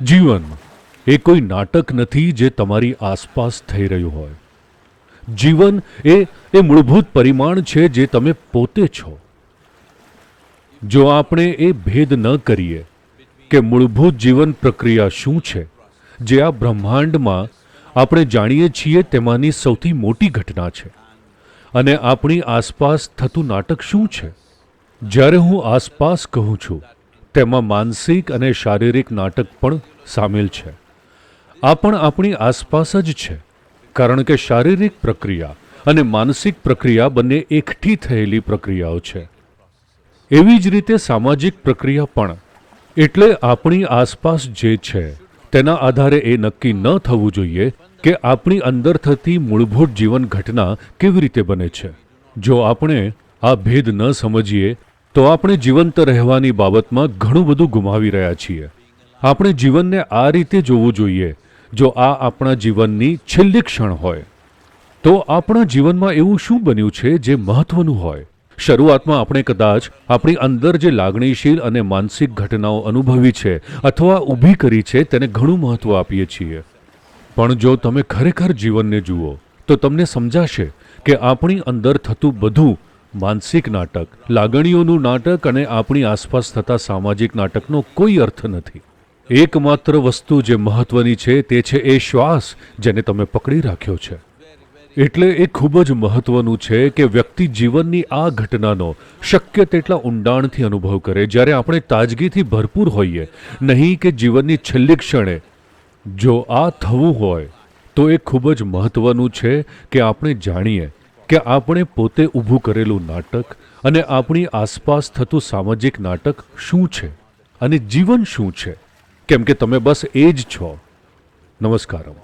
જીવન. એ કોઈ નાટક નથી જે તમારી આસપાસ થઈ રહ્યું હોય. જીવન એ એ મૂળભૂત પરિમાણ છે જે તમે પોતે છો. જો આપણે એ ભેદ ન કરીએ કે મૂળભૂત જીવન પ્રક્રિયા શું છે, જે આ બ્રહ્માંડમાં આપણે જાણીએ છીએ તેમાંની સૌથી મોટી ઘટના છે, અને આપણી આસપાસ થતું નાટક શું છે? જ્યારે હું આસપાસ કહું છું તેમાં માનસિક અને શારીરિક નાટક પણ સામેલ છે. આ પણ આપણી આસપાસ જ છે, કારણ કે શારીરિક પ્રક્રિયા અને માનસિક પ્રક્રિયા બંને એકઠી થયેલી પ્રક્રિયાઓ છે. એવી જ રીતે સામાજિક પ્રક્રિયા પણ, એટલે આપણી આસપાસ જે છે, તેના આધારે એ નક્કી ન થવું જોઈએ કે આપણી અંદર થતી મૂળભૂત જીવન ઘટના કેવી રીતે બને છે. જો આપણે આ ભેદ ન સમજીએ તો આપણે જીવંત રહેવાની બાબતમાં ઘણું બધું ગુમાવી રહ્યા છીએ. આપણે જીવનને આ રીતે જોવું જોઈએ, જો આ આપણા જીવનની છેલ્લી ક્ષણ હોય. તો આપણા જીવનમાં એવું શું બન્યું છે જે મહત્વનું હોય? શરૂઆતમાં આપણે કદાચ આપણી અંદર જે લાગણીશીલ અને માનસિક ઘટનાઓ અનુભવી છે અથવા ઊભી કરી છે તેને ઘણું મહત્વ આપીએ છીએ. પણ જો તમે ખરેખર જીવનને જુઓ, તો તમને સમજાશે કે આપણી અંદર થતું બધું માનસિક નાટક, લાગણીઓનું નાટક અને આપણી આસપાસ થતા સામાજિક નાટકનો કોઈ અર્થ નથી. એકમાત્ર વસ્તુ જે મહત્વની છે તે છે એ શ્વાસ જેને તમે પકડી રાખ્યો છે. એટલે એ ખૂબ જ મહત્વનું છે કે વ્યક્તિ જીવનની આ ઘટનાનો શક્ય તેટલા ઊંડાણથી અનુભવ કરે જ્યારે આપણે તાજગીથી ભરપૂર હોઈએ. નહીં કે જીવનની છેલ્લી ક્ષણે. જો આ થવું હોય, તો એ ખૂબ જ મહત્વનું છે કે આપણે જાણીએ કે આપણે પોતે ઊભું કરેલું નાટક અને આપણી આસપાસ થતું સામાજિક નાટક શું છે અને જીવન શું છે? કેમ કે તમે બસ એ જ છો. નમસ્કારમ